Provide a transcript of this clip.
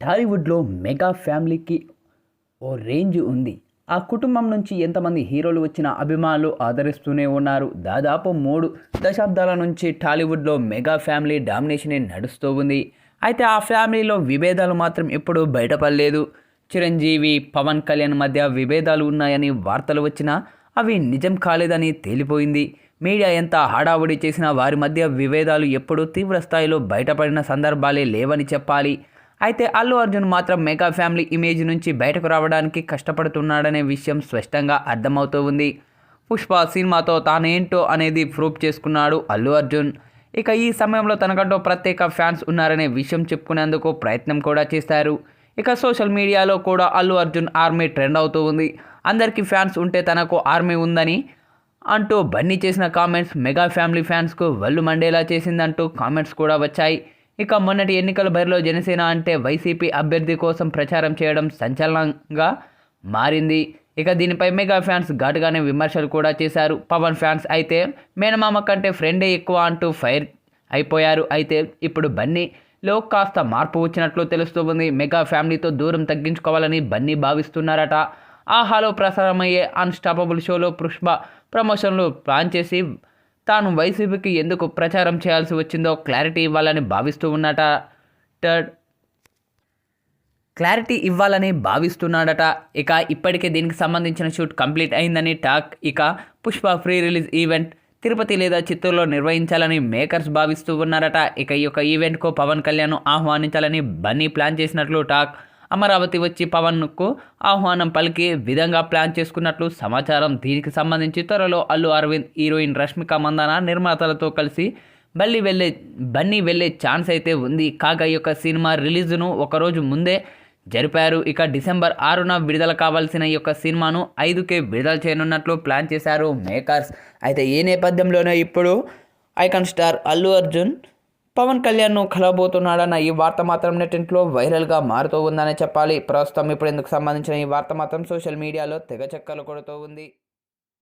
టాలీవుడ్లో మెగా ఫ్యామిలీకి ఓ రేంజ్ ఉంది. ఆ కుటుంబం నుంచి ఎంతమంది హీరోలు వచ్చినా అభిమానులు ఆదరిస్తూనే ఉన్నారు. దాదాపు మూడు దశాబ్దాల నుంచి టాలీవుడ్లో మెగా ఫ్యామిలీ డామినేషనే నడుస్తూ ఉంది. అయితే ఆ ఫ్యామిలీలో విభేదాలు మాత్రం ఎప్పుడూ బయటపడలేదు. చిరంజీవి పవన్ కళ్యాణ్ మధ్య విభేదాలు ఉన్నాయని వార్తలు వచ్చినా అవి నిజం కాలేదని తేలిపోయింది. మీడియా ఎంత హడావుడి చేసినా వారి మధ్య విభేదాలు ఎప్పుడూ తీవ్ర స్థాయిలో బయటపడిన సందర్భాలే లేవని చెప్పాలి. అయితే అల్లు అర్జున్ మాత్రం మెగా ఫ్యామిలీ ఇమేజ్ నుంచి బయటకు రావడానికి కష్టపడుతున్నాడనే విషయం స్పష్టంగా అర్థమవుతూ ఉంది. పుష్ప సినిమాతో తానేంటో అనేది ప్రూఫ్ చేసుకున్నాడు అల్లు అర్జున్. ఇక ఈ సమయంలో తనకంటూ ప్రత్యేక ఫ్యాన్స్ ఉన్నారనే విషయం చెప్పుకునేందుకు ప్రయత్నం కూడా చేశారు. ఇక సోషల్ మీడియాలో కూడా అల్లు అర్జున్ ఆర్మీ ట్రెండ్ అవుతూ ఉంది. అందరికీ ఫ్యాన్స్ ఉంటే తనకు ఆర్మీ ఉందని అంటూ బన్నీ చేసిన కామెంట్స్ మెగా ఫ్యామిలీ ఫ్యాన్స్కు వల్లు మండేలా చేసిందంటూ కామెంట్స్ కూడా వచ్చాయి. ఇక మొన్నటి ఎన్నికల బరిలో జనసేన అంటే వైసీపీ అభ్యర్థి కోసం ప్రచారం చేయడం సంచలనంగా మారింది. ఇక దీనిపై మెగా ఫ్యాన్స్ ఘాటుగానే విమర్శలు కూడా చేశారు. పవన్ ఫ్యాన్స్ అయితే మేనమామ కంటే ఫ్రెండే ఎక్కువ అంటూ ఫైర్ అయిపోయారు. అయితే ఇప్పుడు బన్నీలో కాస్త మార్పు వచ్చినట్లు తెలుస్తుంది మెగా ఫ్యామిలీతో దూరం తగ్గించుకోవాలని బన్నీ భావిస్తున్నారట. ఆహాలో ప్రసారమయ్యే అన్స్టాపబుల్ షోలో పుష్ప ప్రమోషన్లు ప్లాన్ చేసి తాను వైసీపీకి ఎందుకు ప్రచారం చేయాల్సి వచ్చిందో క్లారిటీ ఇవ్వాలని భావిస్తూ ఉన్నట ట- క్లారిటీ ఇవ్వాలని భావిస్తున్నాడట. ఇక ఇప్పటికే దీనికి సంబంధించిన షూట్ కంప్లీట్ అయిందని టాక్. ఇక Pushpa pre release event Tirupati లేదా చిత్తూరులో నిర్వహించాలని మేకర్స్ భావిస్తూ ఉన్నారట. ఇక ఈ యొక్క ఈవెంట్కు పవన్ కళ్యాణ్ ఆహ్వానించాలని బన్నీ ప్లాన్ చేసినట్లు టాక్. అమరావతి వచ్చి పవన్కు ఆహ్వానం పలికి విధంగా ప్లాన్ చేసుకున్నట్లు సమాచారం. దీనికి సంబంధించి త్వరలో అల్లు అరవింద్ హీరోయిన్ రష్మిక మందన నిర్మాతలతో కలిసి బల్లి వెళ్ళే బన్నీ వెళ్ళే ఛాన్స్ అయితే ఉంది. కాగా ఈ యొక్క సినిమా రిలీజ్ను ఒకరోజు ముందే జరిపారు. ఇక డిసెంబర్ ఆరున విడుదల కావాల్సిన ఈ యొక్క సినిమాను ఐదుకే విడుదల చేయనున్నట్లు ప్లాన్ చేశారు మేకర్స్. అయితే ఈ నేపథ్యంలోనే ఇప్పుడు ఐకాన్ స్టార్ అల్లు అర్జున్ పవన్ కళ్యాణ్ను కలవబోతున్నాడన్న ఈ వార్త మాత్రం నెట్టింట్లో వైరల్గా మారుతూ ఉందనే చెప్పాలి. ప్రస్తుతం ఇప్పుడు ఇందుకు సంబంధించిన ఈ వార్త మాత్రం సోషల్ మీడియాలో తెగ చక్కలు కొడుతూ ఉంది.